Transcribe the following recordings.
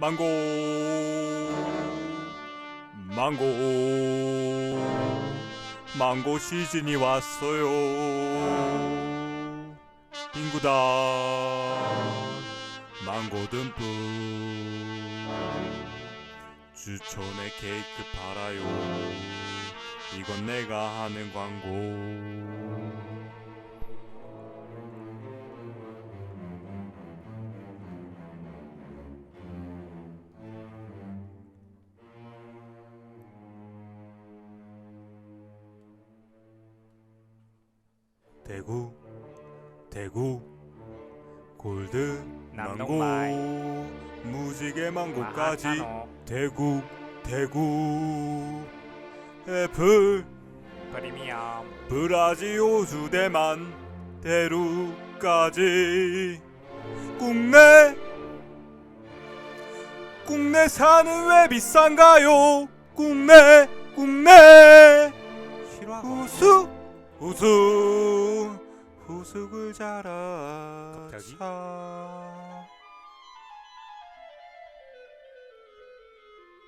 망고. 망고. 망고 시즌이 왔어요. 빙구다. 망고 듬뿍. 주촌에 케이크 팔아요. 이건 내가 하는 광고 대구 대구 골드. 망고 무지개 망고까지. 대구 대구. 애플 프리미엄. 브라질 호주 대만 대루까지. 국내 국내 사는 왜 비싼가요? 국내 국내. 후수 후수 후숙을 잘하자 갑자기?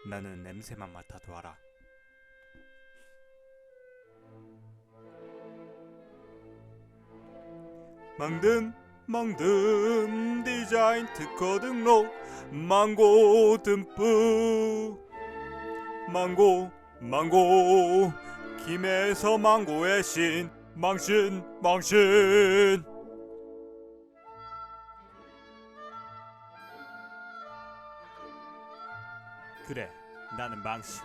나는 냄새만 맡아도 알아. 망든 망든 디자인 특허 등록 망고 듬뿍. 망고 망고 김에서 망고의 신 망신 망신. 그래 나는 망신.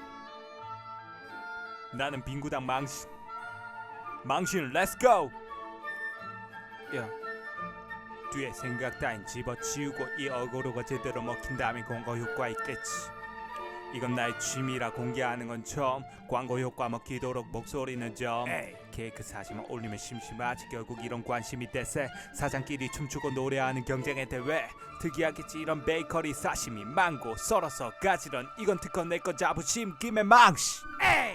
나는 빙구당 망신. 망신 렛츠고 야. 뒤에 생각 따윈 집어치우고 이 어그로가 제대로 먹힌 다음에 광고 효과 있겠지 이건 나의 취미라 공개하는 건 처음. 광고 효과 먹히도록 목소리는 좀. 에이. 케이크 사진만 올리면 심심하지 결국 이런 관심이 대세. 사장끼리 춤추고 노래하는 경쟁의 대회. 특이하겠지 이런 베이커리 사시미 망고 썰어서 가지런. 이건 특허 내거 자부심. 김에 망시 에이